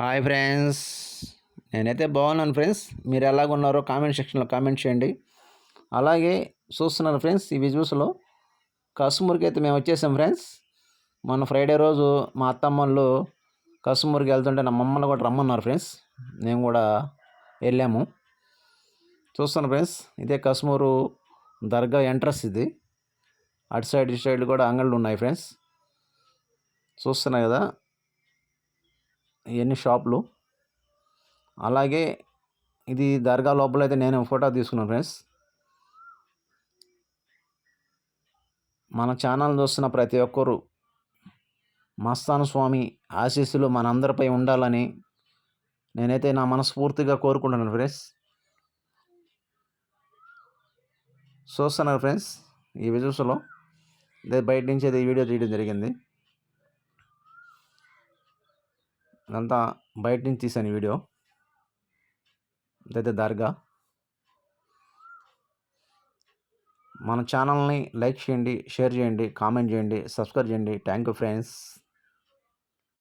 Hi friends. నేనైతే బాగున్నాను friends. మీరు ఎలాగున్నారో కామెంట్ సెక్షన్లో కామెంట్ చేయండి. అలాగే చూస్తున్నారు ఫ్రెండ్స్ ఈ విజువల్స్లో కసుమూరికి అయితే మేము వచ్చేసాం ఫ్రెండ్స్. మొన్న ఫ్రైడే రోజు మా అత్తమ్మళ్ళు కసుమూరికి వెళ్తుంటే నా మమ్మల్ని కూడా రమ్మన్నారు ఫ్రెండ్స్. మేము కూడా వెళ్ళాము. చూస్తున్నాను ఫ్రెండ్స్ ఇదే కసుమూరు దర్గా ఎంట్రస్ ఇది. అటు సైడ్ ఇటు సైడ్ కూడా అంగళ్ళు ఉన్నాయి ఫ్రెండ్స్. చూస్తున్నాయి కదా ఇవన్నీ షాపులు. అలాగే ఇది దర్గా లోపల అయితే నేను ఫోటో తీసుకున్నాను ఫ్రెండ్స్. మన ఛానల్ చూస్తున్న ప్రతి ఒక్కరు మస్తాను స్వామి ఆశీస్సులు మనందరిపై ఉండాలని నేనైతే నా మనస్ఫూర్తిగా కోరుకుంటున్నాను ఫ్రెండ్స్. చూస్తున్నారు ఫ్రెండ్స్ ఈ విజువస్లో బయట నుంచి అయితే ఈ వీడియో తీయడం జరిగింది. ఇదంతా బయట నుంచి తీసాను ఈ వీడియో. ఇదైతే దర్గా. మన ఛానల్ని లైక్ చేయండి షేర్ చేయండి కామెంట్ చేయండి సబ్స్క్రైబ్ చేయండి. Thank you friends.